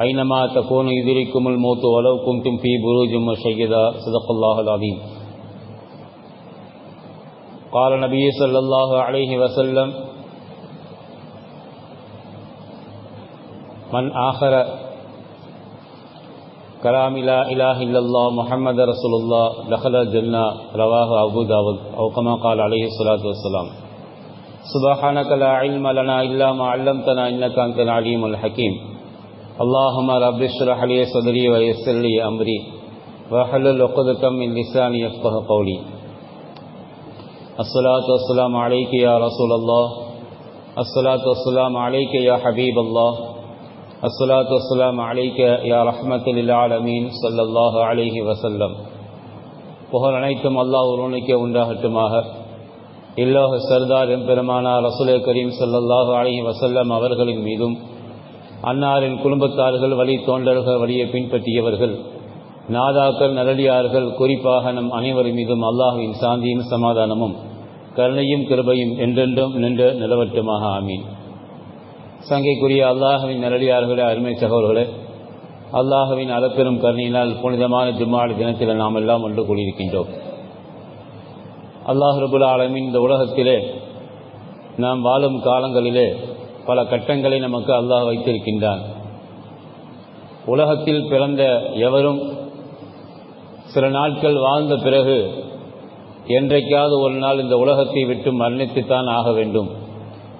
أينما تكونوا يدرككم الموت ولو كنتم في بروج مشيدة. صدق الله العظيم. قال النبي صلى الله عليه وسلم من آخر كلام لا إله إلا الله محمد رسول الله دخل الجنة. رواه أبو داود أو كما قال عليه الصلاة والسلام. سبحانك لا علم لنا إلا ما علمتنا إنك أنت العليم الحكيم. اللهم رب اشرح لي صدري ويسر لي أمري واحلل عقدة من لساني يفقه قولي الصلاة والسلام عليك يا رسول الله الصلاة والسلام عليك يا حبيب الله الصلاة والسلام عليك يا رحمة للعالمين صلى الله عليه وسلم புகழ் அனைத்தும் அல்லாஹ் ஒருவனுக்கே உண்டாகட்டுமாக இல்லோக சர்தார் எம்பெருமானா ரசுலே கரீம் சல்லல்லாஹு அலஹி வசல்லம் அவர்களின் மீதும் அன்னாரின் குடும்பத்தார்கள் வழி தோன்றல்கள் வழியை பின்பற்றியவர்கள் நாதாக்கள் நரடியார்கள் குறிப்பாக நம் அனைவர் மீதும் அல்லாஹுவின் சாந்தியும் சமாதானமும் கருணையும் கிருபையும் என்றென்றும் நின்று நிலவட்டுமாக. ஆமீன். சங்கைக்குரிய அல்லாஹுவின் நரடியார்களே அருமை சகோதர்களே அல்லாஹுவின் அறப்பெரும் கருணையினால் புனிதமான ஜும்மாடு தினத்தில் நாம் எல்லாம் ஒன்று கூடியிருக்கின்றோம். அல்லாஹ் ரபுல் ஆலமின் இந்த உலகத்திலே நாம் வாழும் காலங்களிலே பல கட்டங்களை நமக்கு அல்லாஹ் வைத்திருக்கின்றான். உலகத்தில் பிறந்த எவரும் சில நாட்கள் வாழ்ந்த பிறகு என்றைக்காவது ஒரு நாள் இந்த உலகத்தை விட்டு மரணித்துத்தான் ஆக வேண்டும்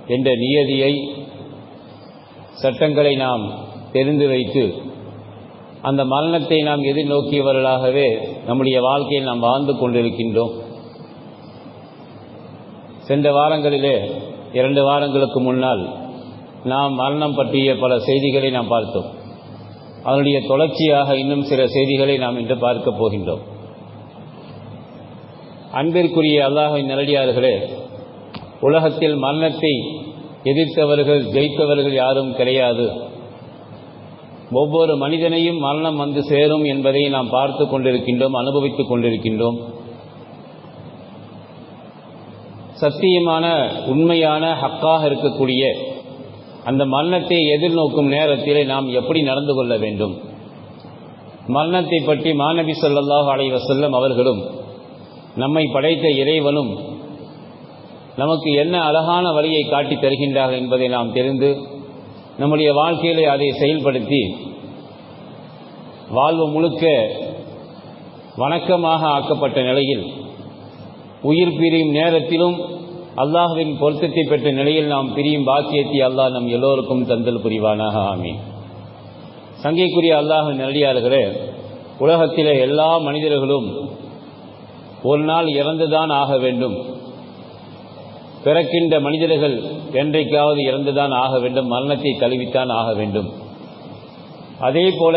என்ற நியதியை சட்டங்களை நாம் தெரிந்து வைத்து அந்த மரணத்தை நாம் எதிர்நோக்கியவர்களாகவே நம்முடைய வாழ்க்கையில் நாம் வாழ்ந்து கொண்டிருக்கின்றோம். சென்ற வாரங்களிலே இரண்டு வாரங்களுக்கு முன்னால் நாம் மரணம் பற்றிய பல செய்திகளை நாம் பார்த்தோம். அதனுடைய தொடர்ச்சியாக இன்னும் சில செய்திகளை நாம் இன்று பார்க்க போகின்றோம். அன்பிற்குரிய அல்லாஹின் நிலடியார்களே உலகத்தில் மரணத்தை எதிர்த்தவர்கள் ஜெயித்தவர்கள் யாரும் கிடையாது. ஒவ்வொரு மனிதனையும் மரணம் வந்து சேரும் என்பதை நாம் பார்த்து கொண்டிருக்கின்றோம் அனுபவித்துக் கொண்டிருக்கின்றோம். சத்தியமான உண்மையான ஹக்காக இருக்கக்கூடிய அந்த மரணத்தை எதிர்நோக்கும் நேரத்திலே நாம் எப்படி நடந்து கொள்ள வேண்டும்? மரணத்தை பற்றி மாணவி சொல்லாஹ் அலை வசல்லம் அவர்களும் நம்மை படைத்த இறைவனும் நமக்கு என்ன அழகான வழியை காட்டி தருகின்றார்கள் என்பதை நாம் தெரிந்து நம்முடைய வாழ்க்கையிலே அதை செயல்படுத்தி வாழ்வு முழுக்க வணக்கமாக ஆக்கப்பட்ட நிலையில் உயிர் பிரியும் நேரத்திலும் அல்லாஹுவின் பொருத்தத்தை பெற்ற நிலையில் நாம் பிரியும் பாக்கியத்தை அல்லாஹ் நம் எல்லோருக்கும் தந்தல் புரிவானாக ஆமீன். சங்கைக்குரிய அல்லாஹ் நெல்லியாளர்களே உலகத்திலே எல்லா மனிதர்களும் ஒரு நாள் இறந்துதான் ஆக வேண்டும். பிறக்கின்ற மனிதர்கள் என்றைக்காவது இறந்துதான் ஆக வேண்டும் மரணத்தை தழுவித்தான் ஆக வேண்டும். அதே போல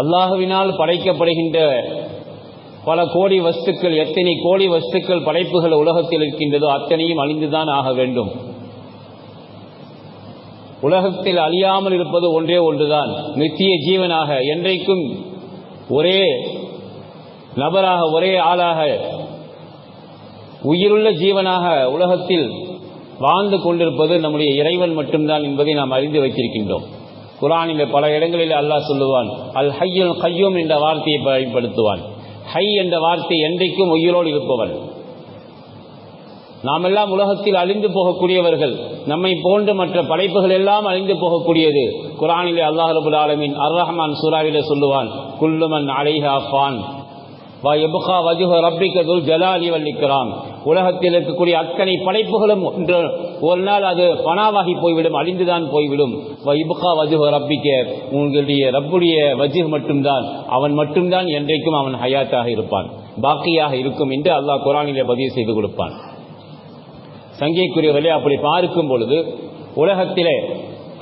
அல்லாஹுவினால் படைக்கப்படுகின்ற பல கோடி வஸ்துக்கள் எத்தனை கோடி வஸ்துக்கள் படைப்புகள் உலகத்தில் இருக்கின்றதோ அத்தனையும் அழிந்துதான் ஆக வேண்டும். உலகத்தில் அழியாமல் இருப்பது ஒன்றே ஒன்றுதான். நித்திய ஜீவனாக என்றைக்கும் ஒரே நபராக ஒரே ஆளாக உயிருள்ள ஜீவனாக உலகத்தில் வாழ்ந்து கொண்டிருப்பது நம்முடைய இறைவன் மட்டும்தான் என்பதை நாம் அறிந்து வைத்திருக்கின்றோம். குரானில் பல இடங்களில் அல்லாஹ் சொல்லுவான் அல் ஹையுல் கையும் என்ற வார்த்தையை பயன்படுத்துவான். ஹை என்ற வார்த்தை என்றைக்கும் உயிரோடு இருப்பவன் நாம் எல்லாம் உலகத்தில் அழிந்து போகக்கூடியவர்கள். நம்மை போன்று மற்ற படைப்புகள் எல்லாம் அழிந்து போகக்கூடியது. குரானிலே அல்லாஹ் ரபுல் ஆலமின் அர் ரஹ்மான் சூராவிலே சொல்லுவான் குல்லுமன் அலைஹா ஃபான். வா எபுகா வஜுஹ ரப்பிக்கதுல் ஜலாலி வல்லிக்கிறான் உலகத்தில் இருக்கக்கூடிய அத்தனை படைப்புகளும் ஒன்று. ஒரு நாள் அது பணாவாகி போய்விடும் அழிந்துதான் போய்விடும். இபுகா வஜுஹ ரப்பிக்க. உங்களுடைய ரப்புடைய வஜுஹ் மட்டும்தான். அவன் மட்டும்தான் என்றைக்கும் அவன் ஹயாத்தாக இருப்பான். பாக்கியாக இருக்கும் என்று அல்லாஹ் குரானிலே பதிவு செய்து கொடுப்பான். சங்கைக்குரியவர்களே அப்படி பார்க்கும் பொழுது உலகத்திலே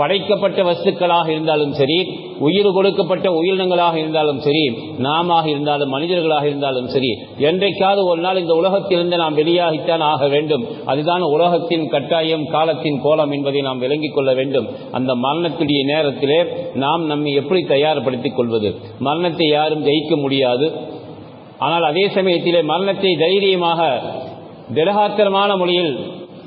படைக்கப்பட்ட வஸ்துக்களாக இருந்தாலும் சரி உயிர் கொடுக்கப்பட்ட உயிரினங்களாக இருந்தாலும் சரி நாம இருந்தாலும் மனிதர்களாக இருந்தாலும் சரி என்றைக்காவது ஒரு நாள் இந்த உலகத்திலிருந்து நாம் வெளியாகித்தான் ஆக வேண்டும். அதுதான் உலகத்தின் கட்டாயம் காலத்தின் கோலம் என்பதை நாம் விளங்கிக் கொள்ள வேண்டும். அந்த மரணத்துடைய நேரத்திலே நாம் நம்மை எப்படி தயார்படுத்திக் கொள்வது? மரணத்தை யாரும் ஜெயிக்க முடியாது. ஆனால் அதே சமயத்திலே மரணத்தை தைரியமாக திடகாத்திரமான மொழியில்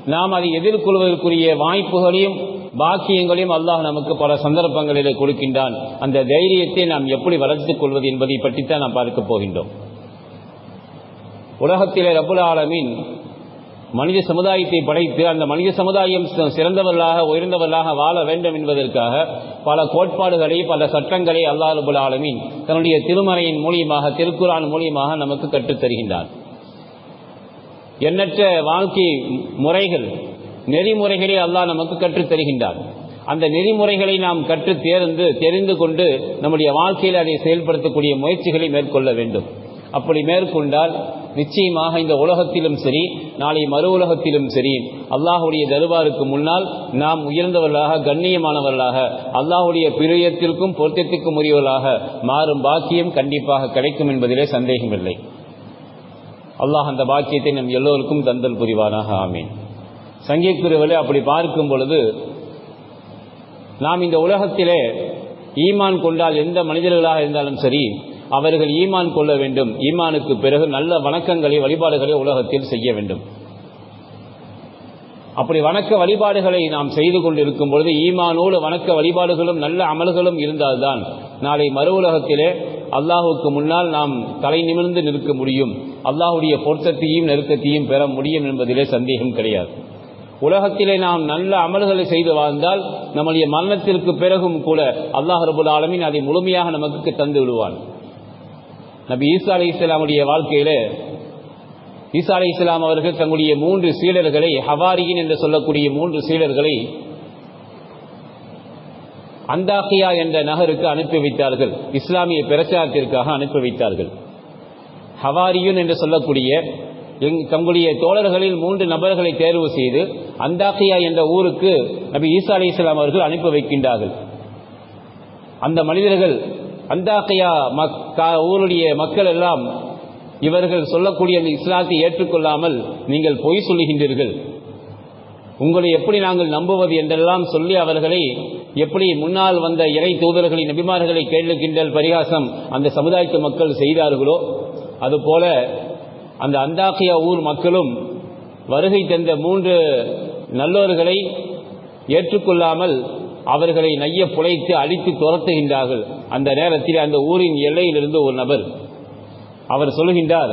நாம் அதை எதிர்கொள்வதற்குரிய வாய்ப்புகளையும் பாக்கியங்களையும் அல்லாஹ் நமக்கு பல சந்தர்ப்பங்களிலே கொடுக்கின்றான். அந்த தைரியத்தை நாம் எப்படி வளர்த்துக் கொள்வது என்பதை பற்றித்தான் நாம் பார்க்க போகின்றோம். உலகத்திலே ரபுல் ஆலமீன் மனித சமுதாயத்தை படைத்து அந்த மனித சமுதாயம் சிறந்தவர்களாக உயர்ந்தவர்களாக வாழ வேண்டும் என்பதற்காக பல கோட்பாடுகளை பல சட்டங்களை அல்லாஹ் ரபுல் ஆலமீன் தன்னுடைய திருமறையின் மூலியமாக திருக்குறான் மூலியமாக நமக்கு கற்றுத் தருகின்றார் எண்ணற்ற வாழ்க்கை முறைகள் நெறிமுறைகளை அல்லாஹ் நமக்கு கற்றுத் தருகின்றான். அந்த நெறிமுறைகளை நாம் கற்று தேர்ந்து தெரிந்து கொண்டு நம்முடைய வாழ்க்கையில் அதை செயல்படுத்தக்கூடிய முயற்சிகளை மேற்கொள்ள வேண்டும். அப்படி மேற்கொண்டால் நிச்சயமாக இந்த உலகத்திலும் சரி நாளை மறு உலகத்திலும் சரி அல்லாஹுடைய தருவாருக்கு முன்னால் நாம் உயர்ந்தவர்களாக கண்ணியமானவர்களாக அல்லாஹுடைய பிரியத்திற்கும் பொருத்தத்திற்கும் உரியவர்களாக மாறும் பாக்கியம் கண்டிப்பாக கிடைக்கும் என்பதிலே சந்தேகமில்லை. அல்லாஹ் அந்த பாக்கியத்தை நம் எல்லோருக்கும் தந்தல் புரிவானாக. ஆமேன். சங்கீக்குருவிலே அப்படி பார்க்கும் பொழுது நாம் இந்த உலகத்திலே ஈமான் கொண்டால் எந்த மனிதர்களாக இருந்தாலும் சரி அவர்கள் ஈமான் கொள்ள வேண்டும். ஈமானுக்கு பிறகு நல்ல வணக்கங்களை வழிபாடுகளை உலகத்தில் செய்ய வேண்டும். அப்படி வணக்க வழிபாடுகளை நாம் செய்து கொண்டிருக்கும் பொழுது ஈமானோடு வணக்க வழிபாடுகளும் நல்ல அமல்களும் இருந்தால்தான் நாளை மறு உலகத்திலே அல்லாஹுக்கு முன்னால் நாம் தலை நிமிர்ந்து நிற்க முடியும். அல்லாஹுடைய பொருத்தத்தையும் நெருக்கத்தையும் பெற முடியும் என்பதிலே சந்தேகம் கிடையாது. உலகத்திலே நாம் நல்ல அமல்களை செய்து வாழ்ந்தால் நம்முடைய மரணத்திற்கு பிறகும் கூட அல்லாஹ் ரபுல் ஆலமின் அதை முழுமையாக நமக்கு தந்து விடுவான். நபி ஈசா அலி இஸ்லாமுடைய வாழ்க்கையிலே ஈசா அலி இஸ்லாம் அவர்கள் தங்களுடைய மூன்று சீடர்களை ஹவாரியின் என்று சொல்லக்கூடிய மூன்று சீடர்களை அந்தாகியா என்ற நகருக்கு அனுப்பி வைத்தார்கள். இஸ்லாமிய பிரச்சாரத்திற்காக அனுப்பி வைத்தார்கள். ஹவாரியுன் என்று சொல்லக்கூடிய எங் தங்களுடைய தோழர்களில் மூன்று நபர்களை தேர்வு செய்து அந்தாக்கியா என்ற ஊருக்கு நபி ஈசா அலி இஸ்லாம் அவர்கள் அனுப்பி வைக்கின்றார்கள். அந்த மனிதர்கள் அந்தாக்கியா ஊருடைய மக்கள் எல்லாம் இவர்கள் சொல்லக்கூடிய அந்த இஸ்லாத்தை ஏற்றுக்கொள்ளாமல் நீங்கள் பொய் சொல்லுகின்றீர்கள். உங்களை எப்படி நாங்கள் நம்புவது என்றெல்லாம் சொல்லி அவர்களை எப்படி முன்னால் வந்த இறை தூதர்களை நபிமார்களை கேள்வி கிண்டல் பரிகாசம் அந்த சமுதாயத்து மக்கள் செய்தார்களோ அதுபோல அந்த அந்தாக்கியா ஊர் மக்களும் வருகை தந்த மூன்று நல்லோர்களை ஏற்றுக்கொள்ளாமல் அவர்களை நைய புழைத்து அழித்து துரத்துகின்றார்கள். அந்த நேரத்தில் அந்த ஊரின் எல்லையிலிருந்து ஒரு நபர் அவர் சொல்லுகின்றார்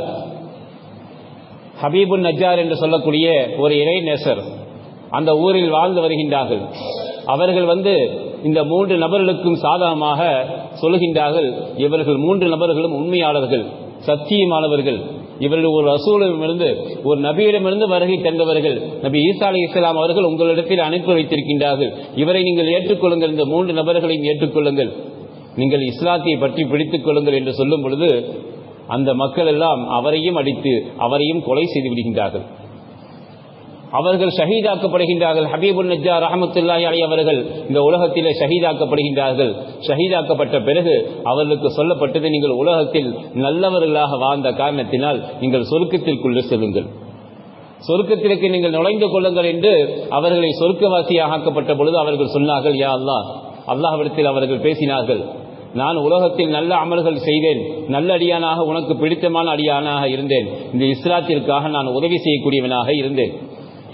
ஹபீபுன் நஜார் என்று சொல்லக்கூடிய ஒரு இறைநேசர் அந்த ஊரில் வாழ்ந்து வருகின்றார்கள். அவர்கள் வந்து இந்த மூன்று நபர்களுக்கும் சாதகமாக சொல்லுகின்றார்கள் இவர்கள் மூன்று நபர்களும் உண்மையாளர்கள் சத்தியமானவர்கள் இவர்கள் ஒரு ரசூலிடமிருந்து ஒரு நபியிடமிருந்து வருகை தந்தவர்கள் நபி ஈசா அலி இஸ்லாம் அவர்கள் உங்களிடத்தில் அனுப்பி வைத்திருக்கின்றார்கள். இவரை நீங்கள் ஏற்றுக்கொள்ளுங்கள். இந்த மூன்று நபர்களையும் ஏற்றுக்கொள்ளுங்கள். நீங்கள் இஸ்லாத்தை பற்றி பிடித்துக் கொள்ளுங்கள் என்று சொல்லும் பொழுது அந்த மக்கள் எல்லாம் அவரையும் அடித்து அவரையும் கொலை செய்து விடுகின்றார்கள். அவர்கள் ஷஹீதாக்கப்படுகின்றார்கள். ஹபீபுல் நஜா ரஹமத்துல்லாஹி அலி அவர்கள் இந்த உலகத்திலே ஷஹீதாக்கப்படுகின்றார்கள். ஷஹீதாக்கப்பட்ட பிறகு அவர்களுக்கு சொல்லப்பட்டது நீங்கள் உலகத்தில் நல்லவர்களாக வாழ்ந்த காரணத்தினால் நீங்கள் சொருக்கத்திற்குள்ளே செல்லுங்கள். சொருக்கத்திற்கு நீங்கள் நுழைந்து கொள்ளுங்கள் என்று அவர்களை சொருக்கவாசியாக ஆக்கப்பட்ட பொழுது அவர்கள் சொன்னார்கள் யா அல்லாஹ். அல்லாஹ்விடத்தில் அவர்கள் பேசினார்கள் நான் உலகத்தில் நல்ல அமல்கள் செய்தேன். நல்ல அடியானாக உனக்கு பிடித்தமான அடியானாக இருந்தேன். இந்த இஸ்லாத்திற்காக நான் உதவி செய்யக்கூடியவனாக இருந்தேன்.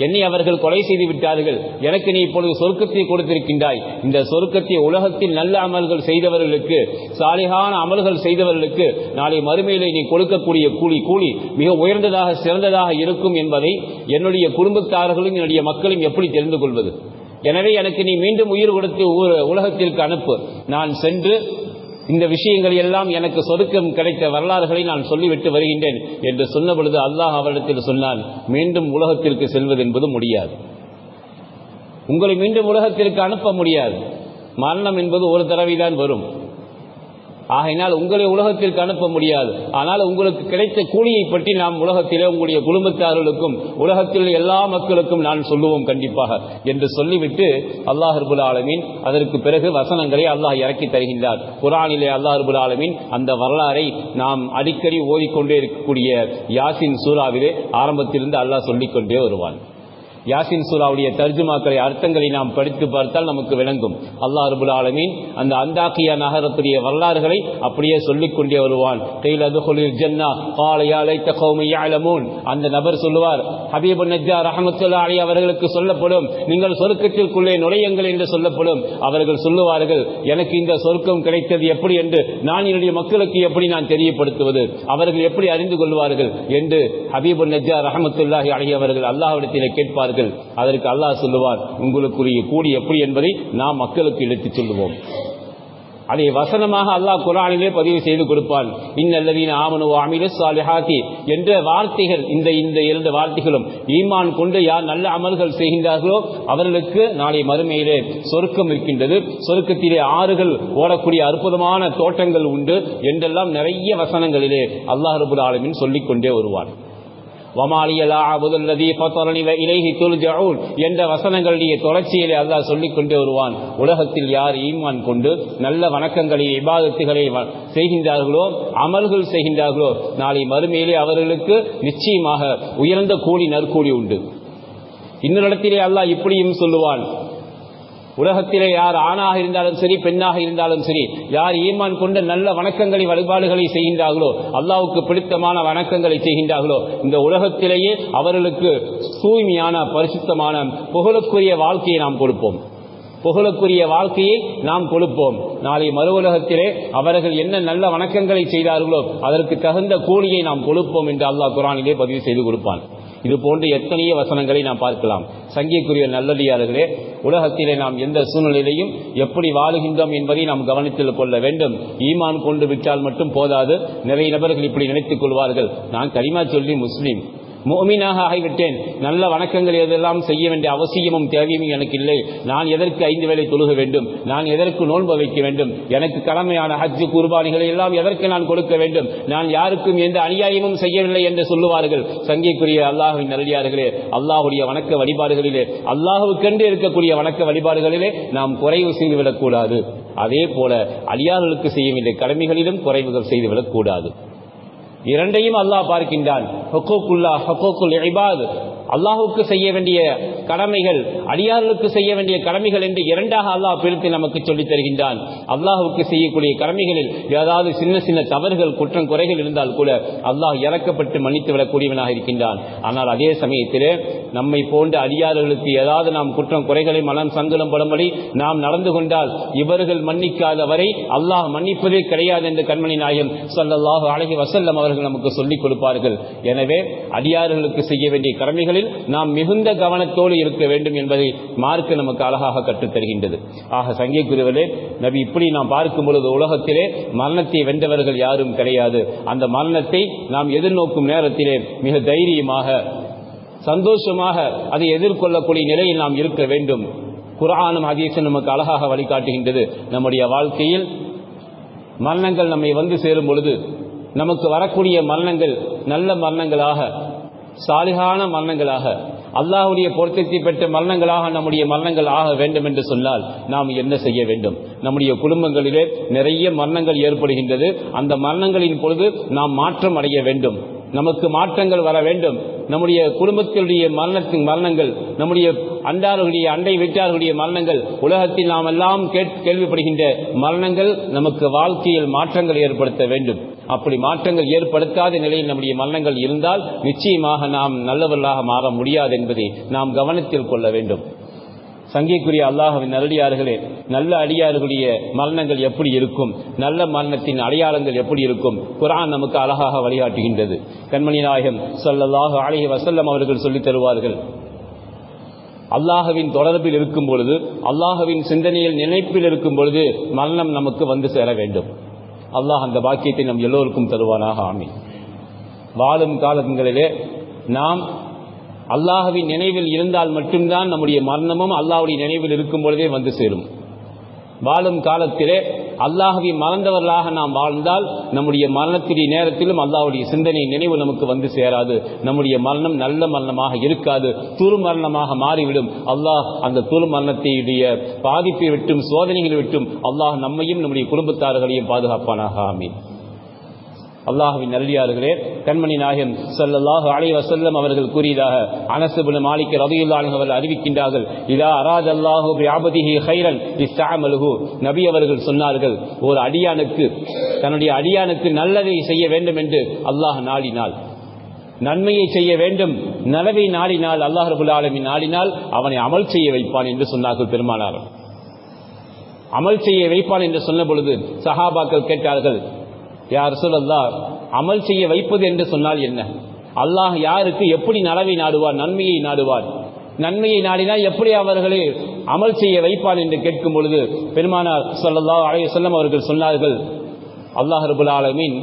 என்னை அவர்கள் கொலை செய்து விட்டார்கள். எனக்கு நீ இப்பொழுது சொர்க்கத்தை கொடுத்திருக்கின்றாய். இந்த சொர்க்கத்தை உலகத்தில் நல்ல அமல்கள் செய்தவர்களுக்கு சாலிகான அமல்கள் செய்தவர்களுக்கு நாளை மறுமையிலே நீ கொடுக்கக்கூடிய கூலி கூலி மிக உயர்ந்ததாக சிறந்ததாக இருக்கும் என்பதை என்னுடைய குடும்பத்தார்களும் என்னுடைய மக்களும் எப்படி தெரிந்து கொள்வது? எனவே எனக்கு நீ மீண்டும் உயிர் கொடுத்து உலகத்திற்கு அனுப்பு. நான் சென்று இந்த விஷயங்கள் எல்லாம் எனக்கு சொருக்கம் கிடைத்த வரலாறுகளை நான் சொல்லிவிட்டு வருகின்றேன் என்று சொன்ன பொழுது அல்லாஹ் அவரிடத்தில் சொன்னான் மீண்டும் உலகத்திற்கு செல்வது என்பது முடியாது. உங்களை மீண்டும் உலகத்திற்கு அனுப்ப முடியாது. மரணம் என்பது ஒரு தடவைதான் வரும். ஆகையினால் உங்களை உலகத்திற்கு அனுப்ப முடியாது. ஆனால் உங்களுக்கு கிடைத்த கூலியை பற்றி நாம் உலகத்திலே உங்களுடைய குடும்பத்தார்களுக்கும் உலகத்தில் எல்லா மக்களுக்கும் நான் சொல்லுவோம் கண்டிப்பாக என்று சொல்லிவிட்டு அல்லாஹர்புல் ஆலமீன் அதற்கு பிறகு வசனங்களை அல்லாஹ் இறக்கி தருகின்றார். குரானிலே அல்லாஹர்புல் ஆலமீன் அந்த வரலாறை நாம் அடிக்கடி ஓதிக்கொண்டே இருக்கக்கூடிய யாசின் சூறாவிலே ஆரம்பத்திலிருந்து அல்லாஹ் சொல்லிக்கொண்டே வருவான். யாசின் சூராவுடைய தர்ஜுமாக்களை அர்த்தங்களை நாம் படித்து பார்த்தால் நமக்கு விளங்கும். அல்லாஹ் ரபுல் ஆலமீன் அந்த அந்தாக்கியா நகரத்துடைய வரலாறுகளை அப்படியே சொல்லிக் கொண்டே வருவான். அந்த நபர் சொல்லுவார் ஹபீபு நஜா ரஹமத்துல்லா அலி அவர்களுக்கு சொல்லப்படும் நீங்கள் சொர்க்கத்திற்குள்ளே நுழையுங்கள் என்று சொல்லப்படும். அவர்கள் சொல்லுவார்கள் எனக்கு இந்த சொர்க்கம் கிடைத்தது எப்படி என்று நான் என்னுடைய மக்களுக்கு எப்படி நான் தெரியப்படுத்துவது? அவர்கள் எப்படி அறிந்து கொள்வார்கள்? என்று ஹபீபு நஜ்ஜா ரஹமத்துல்லாஹி அலி அவர்கள் அல்லாஹிடத்திலே கேட்பார்கள். அதற்கு அல்லாஹ் சொல்லுவார் உங்களுக்குரிய கூலி எப்படி என்பதை நாம் மக்களுக்கு எடுத்துச் சொல்லுவோம். அதை வசனமாக அல்லாஹ் குரானிலே பதிவு செய்து கொடுப்பான். இன்னல்லவீன ஆமனு அமிலு சாலிஹாத்தி என்ற வார்த்தைகள் இந்த இந்த இரண்டு வார்த்தைகளும் ஈமான் கொண்டு யார் நல்ல அமல்கள் செய்கின்றார்களோ அவர்களுக்கு நாளை மறுமையிலே சொருக்கம் இருக்கின்றது. சொருக்கத்திலே ஆறுகள் ஓடக்கூடிய அற்புதமான தோட்டங்கள் உண்டு என்றெல்லாம் நிறைய வசனங்களிலே அல்லாஹ் ரபுல் ஆலமின் சொல்லிக்கொண்டே வருவான். என்ற வசனங்களுடைய தொடர்ச்சியிலே அல்லாஹ் சொல்லிக் கொண்டே வருவான். உலகத்தில் யார் ஈமான் கொண்டு நல்ல வணக்கங்களை இபாதத்துகளை செய்கின்றார்களோ அமல்கள் செய்கின்றார்களோ நாளை மறுமையிலே அவர்களுக்கு நிச்சயமாக உயர்ந்த கூலி நற்கூலி உண்டு. இன்னொரு இடத்திலே அல்லாஹ் இப்படியும் சொல்லுவான். உலகத்திலே யார் ஆணாக இருந்தாலும் சரி பெண்ணாக இருந்தாலும் சரி யார் ஈமான் கொண்ட நல்ல வணக்கங்களை வழிபாடுகளை செய்கின்றார்களோ அல்லாவுக்கு பிடித்தமான வணக்கங்களை செய்கின்றார்களோ இந்த உலகத்திலேயே அவர்களுக்கு தூய்மையான பரிசுத்தமான புகழுக்குரிய வாழ்க்கையை நாம் கொடுப்போம். புகழுக்குரிய வாழ்க்கையை நாம் கொடுப்போம். நாளை மறு உலகத்திலே அவர்கள் என்ன நல்ல வணக்கங்களை செய்தார்களோ அதற்கு தகுந்த கூலியை நாம் கொடுப்போம் என்று அல்லாஹ் குரானிலே பதிவு செய்து கொடுப்பான். இது போன்ற எத்தனையோ வசனங்களை நாம் பார்க்கலாம். சங்கியக்குரிய நல்லடியார்களே உலகத்திலே நாம் எந்த சூழ்நிலையிலையும் எப்படி வாழுகின்றோம் என்பதை நாம் கவனத்தில் கொள்ள வேண்டும். ஈமான் கொண்டு விட்டால் மட்டும் போதாது. நிறைய நபர்கள் இப்படி நினைத்துக் கொள்வார்கள். நான் கரிமா சொல்லி முஸ்லீம். மோமீனாக ஆகிவிட்டேன். நல்ல வணக்கங்கள் எதெல்லாம் செய்ய வேண்டிய அவசியமும் தேவையும் எனக்கு இல்லை. நான் எதற்கு ஐந்து வேலை தொழுக வேண்டும்? நான் எதற்கு நோன்பு வைக்க வேண்டும்? எனக்கு கடமையான ஹஜ்ஜு குர்பானிகளை எல்லாம் எதற்கு நான் கொடுக்க வேண்டும்? நான் யாருக்கும் எந்த அநியாயமும் செய்யவில்லை என்று சொல்லுவார்கள். சங்கிக்குரிய அல்லாஹுவின் நல்லியார்களே அல்லாஹுடைய வணக்க வழிபாடுகளிலே அல்லாஹுக்கென்று இருக்கக்கூடிய வணக்க வழிபாடுகளிலே நாம் குறைவு செய்துவிடக்கூடாது. அதே போல அழியார்களுக்கு செய்ய வேண்டிய கடமைகளிலும் குறைவுகள் செய்துவிடக்கூடாது. இரண்டையும் அல்லாஹ் பார்க்கின்றான் ஹொக்கோக்குல்லா ஹொக்கோக்குல் இபாத் அல்லாஹுக்கு செய்ய வேண்டிய கடமைகள் அடியார்களுக்கு செய்ய வேண்டிய கடமைகள் என்று இரண்டாக அல்லாஹ் பிரித்து நமக்கு சொல்லித் தருகின்றான். அல்லாஹுக்கு செய்யக்கூடிய கடமைகளில் ஏதாவது சின்ன சின்ன தவறுகள் குற்றம் குறைகள் இருந்தால் கூட அல்லாஹ் இறக்கப்பட்டு மன்னித்து விடக்கூடியவனாக இருக்கின்றான். ஆனால் அதே சமயத்தில் நம்மை போன்ற அடியார்களுக்கு ஏதாவது நாம் குற்றம் குறைகளை மனம் சங்கலம் படும்படி நாம் நடந்து கொண்டால் இவர்கள் மன்னிக்காத வரை அல்லாஹ் மன்னிப்பதே கிடையாது என்று கண்மணி நாயகம் சொல்லல்லாஹு அழகி வசல்லம் அவர்கள் நமக்கு சொல்லிக் கொடுப்பார்கள். எனவே அடியார்களுக்கு செய்ய வேண்டிய விஷயங்களில் நாம் மிகுந்த கவனத்தோடு இருக்க வேண்டும் என்பதை மார்க்க நமக்கு அழகாக கற்றுத் தருகின்றது. ஆக சங்கை குருவலே நபி இப்படி நாம் பார்க்கும் பொழுது உலகத்திலே மரணத்தை வென்றவர்கள் யாரும் கிடையாது. அந்த மரணத்தை நாம் எதிர்நோக்கும் நேரத்திலே மிக தைரியமாக சந்தோஷமாக அதை எதிர்கொள்ளக்கூடிய நிலையில் நாம் இருக்க வேண்டும். குரானும் ஹதீஸும் நமக்கு அழகாக வழிகாட்டுகின்றது. நம்முடைய வாழ்க்கையில் மரணங்கள் நம்மை வந்து சேரும் பொழுது நமக்கு வரக்கூடிய மரணங்கள் நல்ல மரணங்களாக சாலிகான மரணங்களாக அல்லாஹுடைய பொருத்தத்தை பெற்ற மரணங்களாக நம்முடைய மரணங்கள் ஆக வேண்டும் என்று சொன்னால் நாம் என்ன செய்ய வேண்டும்? நம்முடைய குடும்பங்களிலே நிறைய மரணங்கள் ஏற்படுகின்றது. அந்த மரணங்களின் பொழுது நாம் மாற்றம் அடைய வேண்டும். நமக்கு மாற்றங்கள் வர வேண்டும். நம்முடைய குடும்பத்தினுடைய மரணத்தின் மரணங்கள் நம்முடைய அண்டார்களுடைய அண்டை வீட்டார்களுடைய மரணங்கள் உலகத்தில் நாம் எல்லாம் கேள்விப்படுகின்ற மரணங்கள் நமக்கு வாழ்க்கையில் மாற்றங்கள் ஏற்படுத்த வேண்டும். அப்படி மாற்றங்கள் ஏற்படுத்தாத நிலையில் நம்முடைய மரணங்கள் இருந்தால் நிச்சயமாக நாம் நல்லவர்களாக மாற முடியாது என்பதை நாம் கவனத்தில் கொள்ள வேண்டும். சங்கைக்குரிய அல்லாஹவின் நல்லடியார்களே நல்ல அடியார்களுடைய மரணங்கள் எப்படி இருக்கும்? நல்ல மரணத்தின் அடையாளங்கள் எப்படி இருக்கும்? குரான் நமக்கு அழகாக வழிகாட்டுகின்றது. கண்மணி நாயகம் சொல்லல்லாஹு அழகி வசல்லம் அவர்கள் சொல்லித் தருவார்கள் அல்லாஹவின் தொடர்பில் இருக்கும் பொழுது அல்லாஹவின் சிந்தனையில் நினைப்பில் இருக்கும் பொழுது மரணம் நமக்கு வந்து சேர வேண்டும். அல்லாஹ் அந்த பாக்கியத்தை நம் எல்லோருக்கும் தருவானாக ஆமி வாழும் காலங்களிலே நாம் அல்லாஹவின் நினைவில் இருந்தால் மட்டும்தான் நம்முடைய மரணமும் அல்லாஹுடைய நினைவில் இருக்கும் பொழுதே வந்து சேரும். வாழும் காலத்திலே அல்லாஹவை மறந்தவர்களாக நாம் வாழ்ந்தால் நம்முடைய மரணத்துடைய நேரத்திலும் அல்லாஹுடைய சிந்தனை நினைவு நமக்கு வந்து சேராது. நம்முடைய மரணம் நல்ல மரணமாக இருக்காது. துரு மரணமாக மாறிவிடும். அல்லாஹ் அந்த துரு மரணத்தையுடைய பாதிப்பை விட்டும் சோதனைகளை விட்டும் அல்லாஹ் நம்மையும் நம்முடைய குடும்பத்தார்களையும் பாதுகாப்பானாக. ஆமீன். அல்லாஹுவின் நல்லியார்களே கண்மணி நாயகம் சல்லாஹு அலைஹி வசல்லம் அவர்கள் கூறியதாக அனசுபுல மாளிக்க மாலிக் ரலியல்லாஹு அவர்கள் அறிவிக்கின்றார்கள் இதா அராஜ் அல்லாஹு பிஅபதிஹி கைரன் இஸ்தஅமலுஹு. நபி அவர்கள் சொன்னார்கள் ஒரு அடியானுக்கு தன்னுடைய அடியானுக்கு நல்லதை செய்ய வேண்டும் என்று அல்லாஹ் நாடினாள். நன்மையை செய்ய வேண்டும் நலவை நாடினால் அல்லாஹ் ரபுல் ஆலமி நாடினால் அவனை அமல் செய்ய வைப்பான் என்று சொன்னார்கள் பெருமானார். அமல் செய்ய வைப்பான் என்று சொன்ன பொழுது சஹாபாக்கள் கேட்டார்கள் யார் சொல்லல்லா அமல் செய்ய வைப்பது என்று சொன்னால் என்ன? அல்லாஹ் யாருக்கு எப்படி நலவை நாடுவார் நன்மையை நாடுவார்? நன்மையை நாடினால் எப்படி அவர்களை அமல் செய்ய வைப்பான் என்று கேட்கும் பொழுது பெருமானார் சொல்லல்லா அலைய செல்லம் அவர்கள் சொன்னார்கள் அல்லாஹ் ரபுல் ஆலமீன்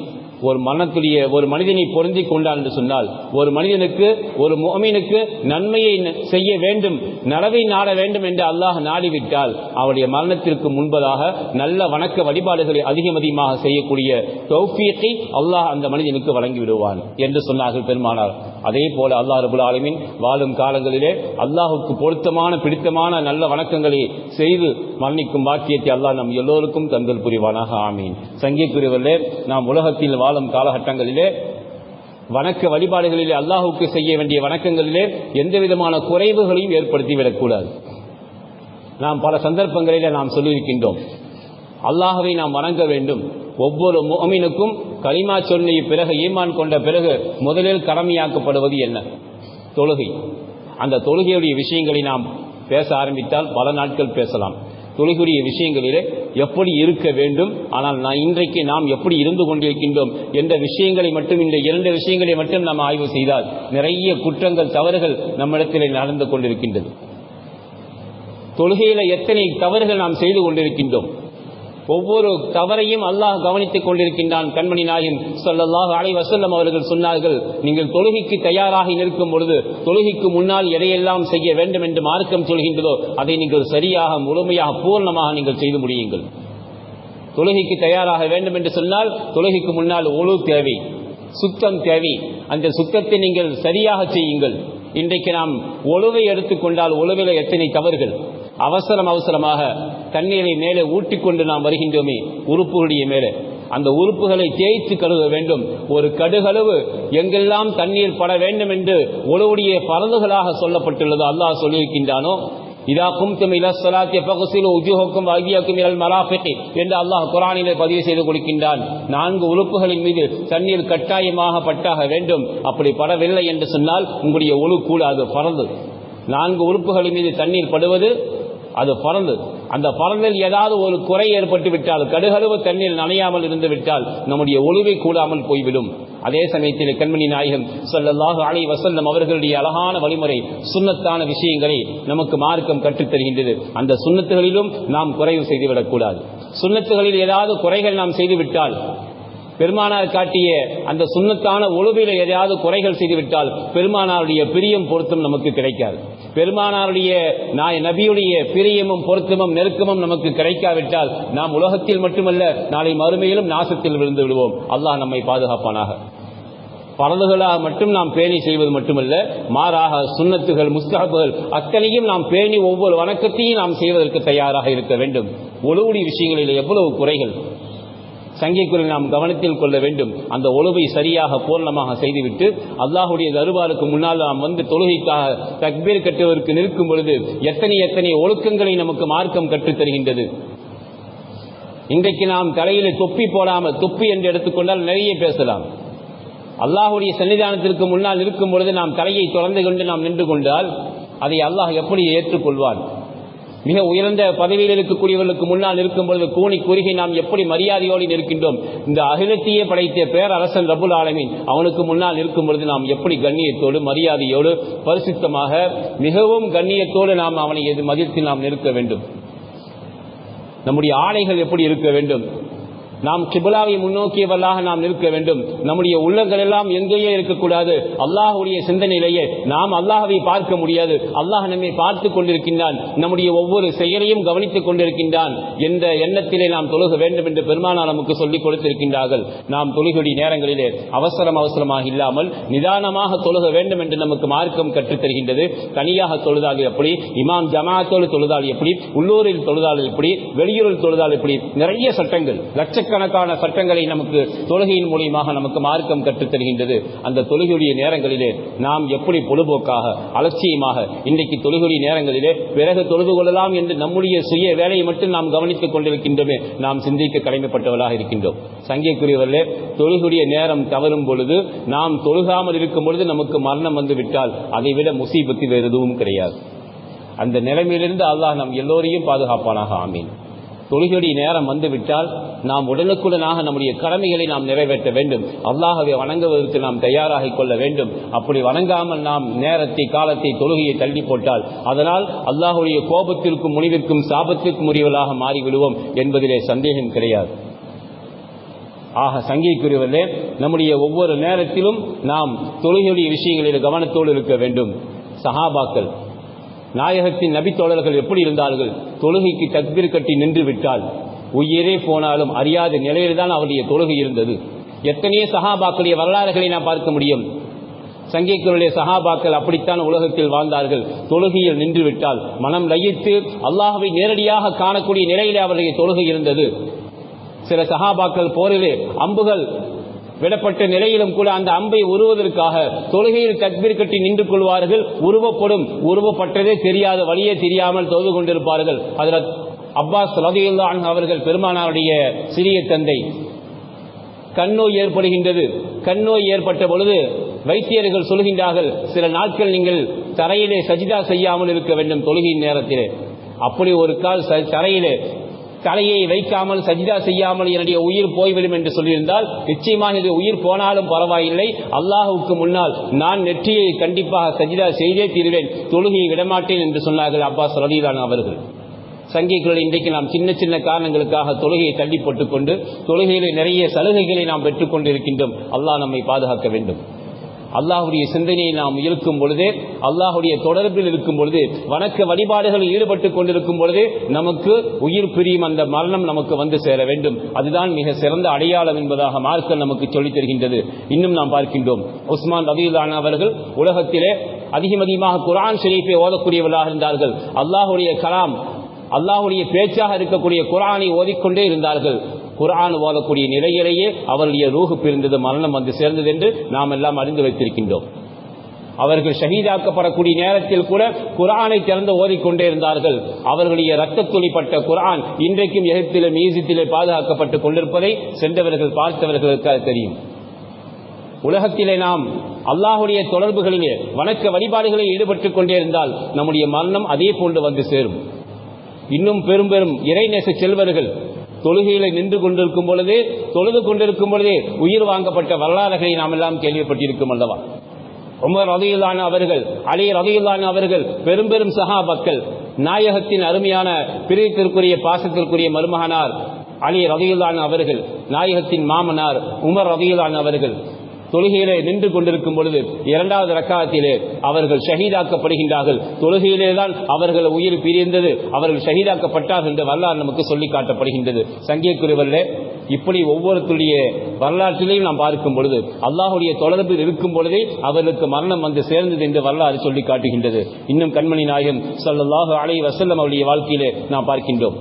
ஒரு மனத்துடைய ஒரு மனிதனை பொருந்தி கொண்டான் என்று சொன்னால் ஒரு மனிதனுக்கு ஒரு மோமீனுக்கு நன்மையை செய்ய வேண்டும் நலவை நாட வேண்டும் என்று அல்லாஹ் நாடிவிட்டால் அவருடைய மரணத்திற்கு முன்பதாக நல்ல வணக்க வழிபாடுகளை அதிகம் அதிகமாக செய்யக்கூடிய தௌஃபியத்தை அல்லாஹ் அந்த மனிதனுக்கு வழங்கி விடுவான் என்று சொன்னார்கள் பெருமானார். அதே போல அல்லாஹ் ரபுல் ஆலமின் வாழும் காலங்களிலே அல்லாஹுக்கு பொருத்தமான பிடித்தமான நல்ல வணக்கங்களை செய்து மரணிக்கும் பாக்கியத்தை அல்லாஹ் நம் எல்லோருக்கும் தந்தல் புரிவானாக. ஆமீன். சங்கிக்குரியவர்களே நாம் உலகத்தில் காலம் காலகட்டங்களிலே வணக்க வழிபாடுகளிலே அல்லாஹுக்கு செய்ய வேண்டிய வணக்கங்களிலே எந்த விதமான குறைவுகளையும் ஏற்படுத்திவிடக்கூடாது. நாம் பல சந்தர்ப்பங்களிலே நாம் சொல்லியிருக்கின்றோம் அல்லாஹவை நாம் வணங்க வேண்டும். ஒவ்வொரு முகமினுக்கும் களிமா சொல்லிய பிறகு ஈமான் கொண்ட பிறகு முதலில் கடமையாக்கப்படுவது என்ன? தொழுகை. அந்த தொழுகையுடைய விஷயங்களை நாம் பேச ஆரம்பித்தால் பல நாட்கள் பேசலாம். தொழுகையுடைய விஷயங்களிலே எப்படி இருக்க வேண்டும்? ஆனால் நான் இன்றைக்கு நாம் எப்படி இருந்து கொண்டிருக்கின்றோம் என்ற விஷயங்களை மட்டும் இந்த இரண்டு விஷயங்களை மட்டும் நாம் ஆய்வு செய்தால் நிறைய குற்றங்கள் தவறுகள் நம்மிடத்திலே நடந்து கொண்டிருக்கின்றது. தொழுகையில எத்தனை தவறுகள் நாம் செய்து கொண்டிருக்கின்றோம்? ஒவ்வொரு தவறையும் அல்லாஹ் கவனித்துக் கொண்டிருக்கின்றான். கண்மணி நாயும் சொல்லல்லாஹ் அலை வசல்லம் அவர்கள் சொன்னார்கள் நீங்கள் தொழுகைக்கு தயாராகி நிற்கும் பொழுது தொழுகைக்கு முன்னால் எதையெல்லாம் செய்ய வேண்டும் என்று மார்க்கம் சொல்கின்றதோ அதை நீங்கள் சரியாக முழுமையாக பூர்ணமாக நீங்கள் செய்து முடியுங்கள். தொழுகைக்கு தயாராக வேண்டும் என்று சொன்னால் தொழுகைக்கு முன்னால் ஒழு தேவை சுத்தம் தேவை. அந்த சுத்தத்தை நீங்கள் சரியாக செய்யுங்கள். இன்றைக்கு நாம் ஒழுவை எடுத்துக்கொண்டால் ஒழுவில எத்தனை தவறுகள்? அவசரம் அவசரமாக தண்ணீரை மேலே ஊட்டிக்கொண்டு நாம் வருகின்றோமே உறுப்புகளுடைய மேலே. அந்த உறுப்புகளை தேய்த்து கழுவ வேண்டும். ஒரு கடுகளவு எங்கெல்லாம் தண்ணீர் பட வேண்டும் என்று உழவுடைய பரந்துகளாக சொல்லப்பட்டுள்ளது அல்லாஹ் சொல்லியிருக்கின்றானோ இதா கும்தும் சலாத்திய பகுசில் உஜுஹக்கும் அகியாக்கும் இலல் மராஃபிகி என்று அல்லாஹ் குரானிலே பதிவு செய்து கொடுக்கின்றான். நான்கு உறுப்புகளின் மீது தண்ணீர் கட்டாயமாக பட்டாக வேண்டும். அப்படி படவில்லை என்று சொன்னால் உங்களுடைய ஒழு கூடாது பறந்து நான்கு உறுப்புகளின் மீது தண்ணீர் படுவது அது பறந்து. அந்த பறந்தில் ஏதாவது ஒரு குறை ஏற்பட்டு விட்டால் கடுகடுவு தண்ணீர் நனையாமல் இருந்து விட்டால் நம்முடைய ஒளிவை கூடாமல் போய்விடும். அதே சமயத்தில் கண்மணி நாயகம் சொல்லல்லாக அலை வசந்தம் அவர்களுடைய அழகான வழிமுறை சுண்ணத்தான விஷயங்களை நமக்கு மார்க்கம் கற்றுத்தருகின்றது அந்த சுண்ணத்துகளிலும் நாம் குறைவு செய்துவிடக்கூடாது சுண்ணத்துகளில் ஏதாவது குறைகள் நாம் செய்துவிட்டால் பெருமானார் காட்டிய அந்த சுண்ணத்தான ஒழுவில எதையாவது குறைகள் செய்துவிட்டால் பெருமானாருடைய பிரியம் பொருத்தம் நமக்கு கிடைக்காது. பெருமானாருடைய நாய் நபியுடைய பிரியமும் பொருத்தமும் நெருக்கமும் நமக்கு கிடைக்காவிட்டால் நாம் உலகத்தில் மட்டுமல்ல நாளை மறுமையிலும் நாசத்தில் விழுந்து விடுவோம். அல்லாஹ் நம்மை பாதுகாப்பானாக. பரதுகளாக மட்டும் நாம் பேணி செய்வது மட்டுமல்ல மாறாக சுண்ணத்துகள் முஸ்தாபுகள் அத்தனையும் நாம் பேணி ஒவ்வொரு வணக்கத்தையும் நாம் செய்வதற்கு தயாராக இருக்க வேண்டும். ஒழுவுடி விஷயங்களில் எவ்வளவு குறைகள்? சங்கைக்குறை நாம் கவனத்தில் கொள்ள வேண்டும். அந்த ஒழுவை சரியாக பூர்ணமாக செய்துவிட்டு அல்லாஹுடைய தருபாருக்கு முன்னால் நாம் வந்து தொழுகைக்காக தக்பீர் கட்டுவதற்கு நிற்கும் பொழுது எத்தனை எத்தனை ஒழுக்கங்களை நமக்கு மார்க்கம் கற்றுத் தருகின்றது. இன்றைக்கு நாம் தலையில தொப்பி போடாமல் தொப்பி என்று எடுத்துக்கொண்டால் நிறைய பேசலாம். அல்லாஹுடைய சன்னிதானத்திற்கு முன்னால் இருக்கும் பொழுது நாம் தலையை தொடர்ந்து கொண்டு நாம் நின்று கொண்டால் அதை அல்லாஹ் எப்படி ஏற்றுக்கொள்வான்? மிக உயர்ந்த பதவியில் இருக்கக்கூடியவர்களுக்கு முன்னால் இருக்கும் பொழுது கூணி குறுகி நாம் எப்படி மரியாதையோடு இருக்கின்றோம் இந்த அகிலத்தையே படைத்த பேரரசன் ரபுல் ஆலமின் அவனுக்கு முன்னால் இருக்கும் பொழுது நாம் எப்படி கண்ணியத்தோடு மரியாதையோடு பரிசுத்தமாக மிகவும் கண்ணியத்தோடு நாம் அவனை எது மதித்து நாம் நிற்க வேண்டும்? நம்முடைய ஆடைகள் எப்படி இருக்க வேண்டும்? நாம் கிபிலாவை முன்னோக்கியவர்களாக நாம் நிற்க வேண்டும். நம்முடைய உள்ளங்கள் எல்லாம் எங்கேயே இருக்கக்கூடாது. அல்லாஹுடைய சிந்தனையிலேயே நாம் அல்லாஹவை பார்க்க முடியாது. அல்லாஹ் நம்மை பார்த்து கொண்டிருக்கின்றான். நம்முடைய ஒவ்வொரு செயலையும் கவனித்துக் கொண்டிருக்கின்றான். என்ற எண்ணத்திலே நாம் தொழுக வேண்டும் என்று பெருமானார் நமக்கு சொல்லிக் கொடுத்திருக்கின்றார்கள். நாம் தொழுகடி நேரங்களிலே அவசரம் அவசரமாக இல்லாமல் நிதானமாக தொழுக வேண்டும் என்று நமக்கு மார்க்கம் கற்றுத்தருகின்றது தனியாக தொழுதால் எப்படி? இமாம் ஜமாத்தோடு தொழுதால் எப்படி? உள்ளூரில் தொழுதால் எப்படி? வெளியூரில் தொழுதால் எப்படி? நிறைய சட்டங்கள். லட்சக்கணக்கான சட்டங்களை நமக்கு தொழுகையின் மூலியமாக நமக்கு மார்க்கம் கற்றுத் தருகின்றது. அந்த தொழுகையுடைய நேரங்களிலே நாம் எப்படி பொழுதுபோக்காக அலட்சியமாக இன்றைக்கு தொழுகையுடைய நேரங்களிலே பிறகு தொழுது கொள்ளலாம் என்று நம்முடைய சுய வேலையை மட்டும் நாம் கவனித்துக் கொண்டிருக்கின்றோமே நாம் சிந்திக்க கடமைப்பட்டவர்களாக இருக்கின்றோம். சங்கியக்குரியவர்களே தொழுகுடைய நேரம் தவறும் பொழுது நாம் தொழுகாமல் இருக்கும் பொழுது நமக்கு மரணம் வந்து விட்டால் அதைவிட முசீபத்து வேறு எதுவும் கிடையாது. அந்த நிலைமையிலிருந்து அல்லாஹ் நம் எல்லோரையும் பாதுகாப்பானாக. ஆமீன். தொழுகடி நேரம் வந்துவிட்டால் நாம் உடனுக்குடனாக நம்முடைய கடமைகளை நாம் நிறைவேற்ற வேண்டும். அல்லாகவே வணங்குவதற்கு நாம் தயாராகி கொள்ள வேண்டும். அப்படி வணங்காமல் நாம் நேரத்தை காலத்தை தொழுகையை தள்ளி போட்டால் அதனால் அல்லாஹுடைய கோபத்திற்கும் முனிவிற்கும் சாபத்திற்கும் உரியவர்களாக மாறிவிடுவோம் என்பதிலே சந்தேகம் கிடையாது. ஆக சங்கிக்குரியவர்களே நம்முடைய ஒவ்வொரு நேரத்திலும் நாம் தொழுகையுடைய விஷயங்களில் கவனத்தோடு இருக்க வேண்டும். சஹாபாக்கள் நாயகத்தின் நபித்தோழர்கள் எப்படி இருந்தார்கள்? தொழுகைக்கு தக்பீர் கட்டி நின்று விட்டால் உயிரே போனாலும் அறியாத நிலையில்தான் அவருடைய தொழுகை இருந்தது. எத்தனையோ சகாபாக்களுடைய வரலாறுகளை நான் பார்க்க முடியும். சங்கீக்களுடைய சஹாபாக்கள் அப்படித்தான் உலகத்தில் வாழ்ந்தார்கள். தொழுகையில் நின்று விட்டால் மனம் லயித்து அல்லாஹவை நேரடியாக காணக்கூடிய நிலையிலே அவருடைய தொழுகை இருந்தது. சில சகாபாக்கள் போரிலே அம்புகள் விடப்பட்ட நிலையிலும் கூட அந்த அம்பை உருவதற்காக தொழுகையில் தக்பீர் கட்டி நின்று கொள்வார்கள். உருவப்படும் உருவப்பட்டதே தெரியாத வழியே தெரியாமல் தொழுது கொண்டிருப்பார்கள். அதில் அப்பாஸ் ரதியுல்லான் அவர்கள் பெருமானாருடைய சிறிய தந்தை. கண்ணோய் ஏற்படுகின்றது. கண்ணோய் ஏற்பட்ட பொழுது வைத்தியர்கள் சொல்கின்றார்கள் சில நாட்கள் நீங்கள் தரையிலே சஜிதா செய்யாமல் இருக்க வேண்டும் தொழுகையின் நேரத்திலே. அப்படி ஒரு கால் தரையிலே தலையை வைக்காமல் சஜிதா செய்யாமல் என்னுடைய உயிர் போய்விடும் என்று சொல்லியிருந்தால் நிச்சயமாக இது உயிர் போனாலும் பரவாயில்லை. அல்லாஹுக்கு முன்னால் நான் நெற்றியை கண்டிப்பாக சஜிதா செய்தே தீர்வேன். தொழுகையை விடமாட்டேன் என்று சொன்னார்கள் அப்பாஸ் ரலீலான் அவர்கள். சங்கிகள் இன்றைக்கு நாம் சின்ன சின்ன காரணங்களுக்காக தொழுகையை தள்ளி போட்டுக்கொண்டு தொழுகையிலே நிறைய சலுகைகளை நாம் பெற்றுக் கொண்டிருக்கின்றோம். அல்லாஹ் நம்மை பாதுகாக்க வேண்டும். அல்லாஹுடைய சிந்தனையை நாம் இருக்கும் பொழுது அல்லாஹுடைய தொடர்பில் இருக்கும் பொழுது வணக்க வழிபாடுகளில் ஈடுபட்டு கொண்டிருக்கும் பொழுது நமக்கு உயிர் பிரியும் அந்த மரணம் நமக்கு வந்து சேர வேண்டும். அதுதான் மிக சிறந்த அடையாளம் என்பதாக மார்க்கம் நமக்கு சொல்லித் தருகின்றது. இன்னும் நாம் பார்க்கின்றோம். உஸ்மான் ரபீலான் அவர்கள் உலகத்திலே அதிகமதிகமாக குரான் ஷெரீஃபை ஓதக்கூடியவர்களாக இருந்தார்கள். அல்லாஹுடைய கலாம் அல்லாஹுடைய பேச்சாக இருக்கக்கூடிய குரானை ஓதிக்கொண்டே இருந்தார்கள். குரான் ஓதக்கூடிய நிலையிலேயே அவருடைய ரூஹு பிரிந்தது மரணம் வந்து சேர்ந்தது என்று நாம் எல்லாம் அறிந்து வைத்திருக்கின்றோம். அவர்கள் ஷஹீதாக்கப்படக்கூடிய நேரத்தில் கூட குரானை திறந்து ஓதிக்கொண்டே இருந்தார்கள். அவர்களுடைய ரத்த துளிப்பட்ட குரான் இன்றைக்கும் எகிப்திலே மியூசியத்திலே பாதுகாக்கப்பட்டுக் கொண்டிருப்பதை சென்றவர்கள் பார்த்தவர்களுக்கு தெரியும். உலகத்திலே நாம் அல்லாஹுடைய தொடர்புகளிலே வணக்க வழிபாடுகளில் ஈடுபட்டுக் கொண்டே இருந்தால் நம்முடைய மரணம் அதே போன்று வந்து சேரும். இன்னும் பெரும் பெரும் இறைநேச செல்வர்கள் தொழுகையில நின்று கொண்டிருக்கும் பொழுதே தொழுது கொண்டிருக்கும் பொழுதே உயிர் வாங்கப்பட்ட வரலாறுகளை நாம் எல்லாம் கேள்விப்பட்டிருக்கும் அல்லவா? உமர் ரதையிலான அவர்கள் அலி ரதையிலான அவர்கள் பெரும் பெரும் சஹாபக்கள் நாயகத்தின் அருமையான பிரியத்திற்குரிய பாசத்திற்குரிய மருமகனார் அலி ரதையிலான அவர்கள் நாயகத்தின் மாமனார் உமர் ரதையிலான அவர்கள் தொழுகையிலே நின்று கொண்டிருக்கும் பொழுது இரண்டாவது ரக்காத்திலே அவர்கள் ஷஹீதாக்கப்படுகின்றார்கள். தொழுகையிலே தான் அவர்கள் உயிர் பிரிந்தது அவர்கள் ஷஹீதாக்கப்பட்டார்கள் என்று வரலாறு நமக்கு சொல்லி காட்டப்படுகின்றது. சங்கியக்குரியவர்களே இப்படி ஒவ்வொருத்தருடைய வரலாற்றிலையும் நாம் பார்க்கும் பொழுது அல்லாஹுடைய தொடர்பில் இருக்கும் பொழுதே அவர்களுக்கு மரணம் வந்து சேர்ந்தது என்று வரலாறு சொல்லி காட்டுகின்றது. இன்னும் கண்மணி நாயகம் சல்லாஹு அலை வசல்லம் அவருடைய வாழ்க்கையிலே நாம் பார்க்கின்றோம்.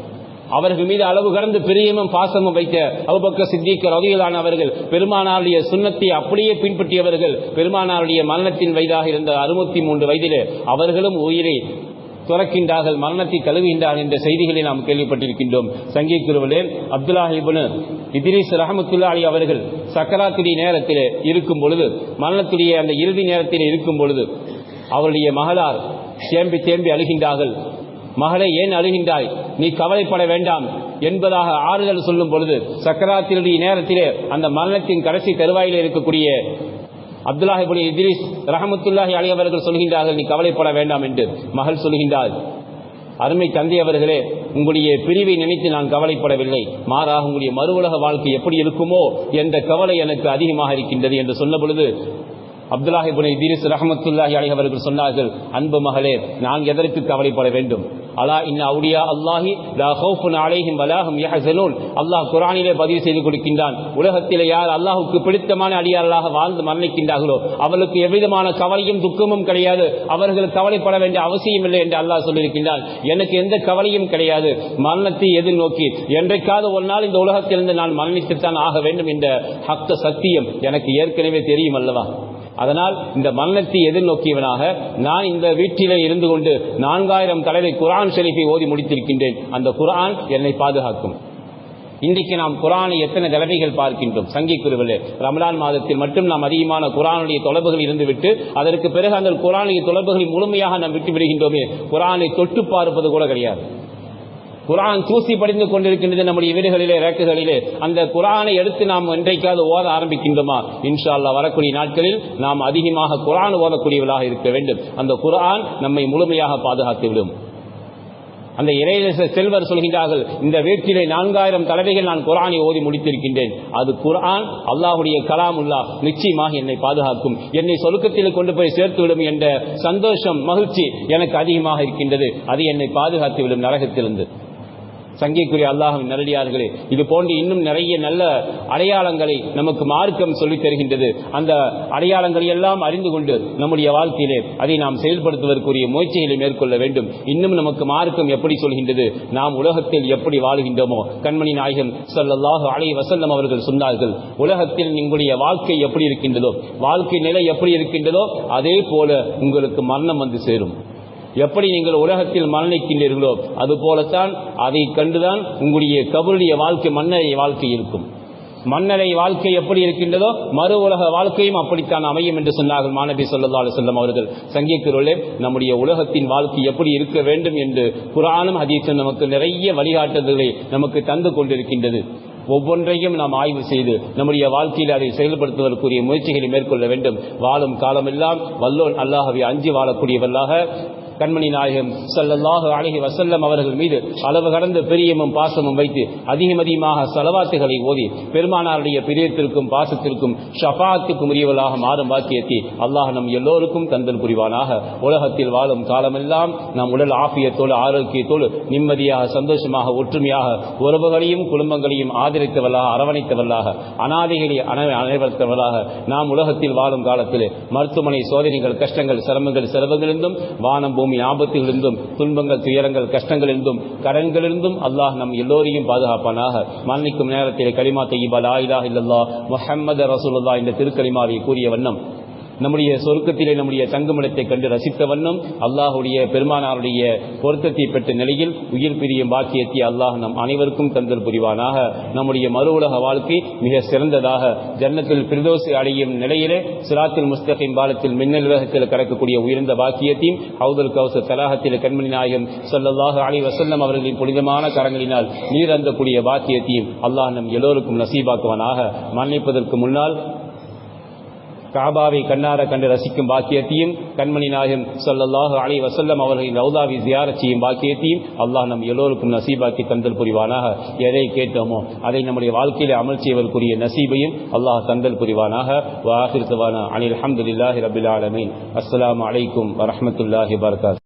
அவர்கள் மீது அளவு கடந்து பிரியமும் பாசமும் வைத்த அவுபக்க சித்திக்க ரவியலான அவர்கள் பெருமானாருடைய சுண்ணத்தை அப்படியே பின்பற்றியவர்கள் பெருமானாருடைய மரணத்தின் வயதாக இருந்த அறுபத்தி மூன்று வயதிலே அவர்களும் உயிரை துறக்கின்றார்கள் மரணத்தை தழுவுகின்றார்கள் என்ற செய்திகளை நாம் கேள்விப்பட்டிருக்கின்றோம். சங்கீ குருவலே அப்துல்லாஹிபுனு இதிரிஸ் ரஹமத்துல்லா அலி அவர்கள் சக்கராத்துடைய நேரத்திலே இருக்கும் பொழுது மரணத்துடைய அந்த இறுதி நேரத்திலே இருக்கும் பொழுது அவருடைய மகளார் தேம்பி தேம்பி அழுகின்றார்கள். மகளே ஏன் அழுகின்றாய்? நீ கவலைப்பட வேண்டாம் என்பதாக ஆறுதல் சொல்லும் பொழுது சக்கராத்தினுடைய நேரத்திலே அந்த மரணத்தின் கடைசி தருவாயில் இருக்கக்கூடிய அப்துல்லாஹிபுல் இத்ரிஸ் ரஹமத்துல்லாஹி அலி அவர்கள் சொல்கின்றார்கள் நீ கவலைப்பட வேண்டாம் என்று மகள் சொல்கின்றார் அருமை தந்தை அவர்களே உங்களுடைய பிரிவை நினைத்து நான் கவலைப்படவில்லை. மாறாக உங்களுடைய மறு உலக வாழ்க்கை எப்படி இருக்குமோ என்ற கவலை எனக்கு அதிகமாக இருக்கின்றது என்று சொன்ன பொழுது அப்துல்லாஹிபுனை தீரிஸ் ரஹமத்துல்லாஹி அலைஹி அவர்கள் சொன்னார்கள் அன்பு மகளே நான் எதற்கு கவலைப்பட வேண்டும்? அலா இன்ன அவுலியா அல்லாஹி லா ஹவுஃபுன் அலைஹிம் வலாஹும் யஹ்சனூன் அல்லாஹ் குர்ஆனிலே பதிவு செய்து கொடுக்கின்றான் உலகத்திலே யார் அல்லாஹுக்கு பிடித்தமான அடியார்களாக வாழ்ந்து மரணிக்கின்றார்களோ அவளுக்கு எவ்விதமான கவலையும் துக்கமும் கிடையாது அவர்கள் கவலைப்பட வேண்டிய அவசியம் இல்லை என்று அல்லாஹ் சொல்லியிருக்கின்றான் எனக்கு எந்த கவலையும் கிடையாது மரணத்தை எதிர்நோக்கி என்றைக்காவது ஒரு நாள் இந்த உலகத்திலிருந்து நான் மரணித்துத்தான் ஆக வேண்டும் என்ற ஹக்த சத்தியம் எனக்கு ஏற்கனவே தெரியும் அல்லவா அதனால் இந்த மரணத்தை எதிர்நோக்கியவனாக நான் இந்த வீட்டிலே இருந்து கொண்டு நான்காயிரம் தலைவை குரான் ஷெரீஃபை ஓதி முடித்திருக்கின்றேன். அந்த குரான் என்னை பாதுகாக்கும். இன்றைக்கு நாம் குரானை எத்தனை தலைமைகள் பார்க்கின்றோம்? சங்கி குருவிலே ரமலான் மாதத்தில் மட்டும் நாம் அதிகமான குரானுடைய தொடர்புகள் இருந்துவிட்டு அதற்கு பிறகு அந்த குரானுடைய தொடர்புகளை முழுமையாக நாம் விட்டு விடுகின்றோமே குரானை தொட்டு பார்ப்பது கூட கிடையாது. குரான் தூசி படிந்து கொண்டிருக்கின்றது நம்முடைய வீடுகளிலே ரேக்குகளிலே. அந்த குரானை எடுத்து நாம் என்றைக்காவது ஓத ஆரம்பிக்கின்றோமா? இன்ஷா அல்லாஹ் வரக்கூடிய நாட்களில் நாம் அதிகமாக குரான் ஓதக்கூடியவர்களாக இருக்க வேண்டும். அந்த குரான் நம்மை முழுமையாக பாதுகாத்துவிடும் அந்த இறையரச செல்வர் சொல்கின்றார்கள் இந்த வீட்டிலே நான்காயிரம் தலைவைகள் நான் குரானை ஓதி முடித்திருக்கின்றேன். அது குரான் அல்லாஹுடைய கலாமுல்லா நிச்சயமாக என்னை பாதுகாக்கும். என்னை சொலுக்கத்தில் கொண்டு போய் சேர்த்துவிடும் என்ற சந்தோஷம் மகிழ்ச்சி எனக்கு அதிகமாக இருக்கின்றது. அது என்னை பாதுகாத்துவிடும் நரகத்திலிருந்து. சங்கைக்குரிய அல்லாஹும் நெரடியார்களே இது போன்று இன்னும் நிறைய நல்ல அடையாளங்களை நமக்கு மார்க்கம் சொல்லித் தருகின்றது. அந்த அடையாளங்களை எல்லாம் அறிந்து கொண்டு நம்முடைய வாழ்க்கையிலே அதை நாம் செயல்படுத்துவதற்குரிய முயற்சிகளை மேற்கொள்ள வேண்டும். இன்னும் நமக்கு மார்க்கம் எப்படி சொல்கின்றது? நாம் உலகத்தில் எப்படி வாழுகின்றோமோ? கண்மணி நாயகன் ஸல்லல்லாஹு அலைஹி வசல்லம் அவர்கள் சொன்னார்கள் உலகத்தில் உங்களுடைய வாழ்க்கை எப்படி இருக்கின்றதோ வாழ்க்கை நிலை எப்படி இருக்கின்றதோ அதே போல உங்களுக்கு மரணம் வந்து சேரும். எப்படி நீங்கள் உலகத்தில் மரணிக்கின்றீர்களோ அது போலத்தான் அதை கண்டுதான் உங்களுடைய கபருடைய வாழ்க்கை மன்னரை வாழ்க்கை இருக்கும். மன்னரை வாழ்க்கை எப்படி இருக்கின்றதோ மறு உலக வாழ்க்கையும் அப்படித்தான் அமையும் என்று சொன்னார்கள் மாணவி சொல்லா செல்லம் அவர்கள். சங்கிக்கிறோளே நம்முடைய உலகத்தின் வாழ்க்கை எப்படி இருக்க வேண்டும் என்று குரானும் ஹதீஸும் நமக்கு நிறைய வழிகாட்டுதல்களை நமக்கு தந்து கொண்டிருக்கின்றது. ஒவ்வொன்றையும் நாம் ஆய்வு செய்து நம்முடைய வாழ்க்கையில் அதை செயல்படுத்துவதற்குரிய முயற்சிகளை மேற்கொள்ள வேண்டும். வாழும் காலமெல்லாம் வல்லோன் அல்லாஹவை அஞ்சு வாழக்கூடியவர்களாக கண்மணி நாயகம் சல்லல்லாஹு அலைஹி வசல்லம் அவர்கள் மீது அளவு கடந்த பெரியமும் பாசமும் வைத்து அதிகம் அதிகமாக செலவாத்துகளை ஓதி பெருமானாருடைய பிரியத்திற்கும் பாசத்திற்கும் ஷபாத்துக்கும் உரியவர்களாக மாறும் வாக்கியத்தை அல்லாஹ் நம் எல்லோருக்கும் தந்தல் புரிவானாக. உலகத்தில் வாழும் காலமெல்லாம் நம் உடல் ஆபியத்தோடு ஆரோக்கியத்தோடு நிம்மதியாக சந்தோஷமாக ஒற்றுமையாக உறவுகளையும் குடும்பங்களையும் ஆதரித்தவர்களாக அரவணைத்தவர்களாக அனாதைகளை அனைவர்த்தவர்களாக நாம் உலகத்தில் வாழும் காலத்தில் மருத்துவமனை சோதனைகள் கஷ்டங்கள் சிரமங்கள் செலவுகளிலிருந்தும் வானம் பூமி ஆபத்திலிருந்தும் துன்பங்கள் துயரங்கள் கஷ்டங்களிலிருந்தும் கடன்களிலிருந்தும் அல்லாஹ் நம் எல்லோரையும் பாதுகாப்பானாக. மன்னிக்கும் நேரத்தில் கலிமா தையீபா லா இலாஹ இல்லல்லாஹ் முஹம்மது ரசூலுல்லாஹ் இந்த திருக்கலிமாவை கூறிய வண்ணம் நம்முடைய சொர்க்கத்திலே நம்முடைய தங்குமிடத்தை கண்டு ரசித்த வண்ணம் அல்லாஹுடைய பெருமானாருடைய பொருத்தத்தை பெற்ற நிலையில் உயிர் பிரியும் பாக்கியத்தை அல்லாஹ் நம் அனைவருக்கும் தந்தல் புரிவானாக. நம்முடைய மறு உலக வாழ்க்கை மிக சிறந்ததாக ஜன்னத்தில் பிரதோசி அடையும் நிலையிலே சிராத்தில் முஸ்தகின் பாலத்தில் மின்னல் வேகத்தில் கடக்கக்கூடிய உயர்ந்த பாக்கியத்தையும் ஹவுதல் கௌச தலாகத்தில் கண்மணி நாயகம் சொல்லல்லாக அலைஹி வசல்லம் அவர்களின் புனிதமான கரங்களினால் நீர் அந்தக்கூடிய பாக்கியத்தையும் அல்லாஹ் நம் எல்லோருக்கும் நசீபாக்குவானாக. மன்னிப்பதற்கு முன்னால் காபாவை கண்ணார கண்டு ரசிக்கும் பாக்கியத்தையும் கண்மணி நாயகம் ஸல்லல்லாஹு அலைஹி வசல்லம் அவர்களின் ரவுதாவை ஜியாரத் செய்யும் பாக்கியத்தையும் அல்லாஹ் நம் எல்லோருக்கும் நசீபாக்கி தந்தல் புரிவானாக. எதை கேட்டோமோ அதை நம்முடைய வாழ்க்கையில அமல் செய்வதற்குரிய நசீபையும் அல்லாஹ் தந்தல் புரிவானாக. வாஹிர் தவானா அனில் அல்ஹம்துலில்லாஹி ரபில் ஆலமீன். அஸ்லாம் அலைக்கும் வரமத்துல்லாஹி வபரகாத்துஹு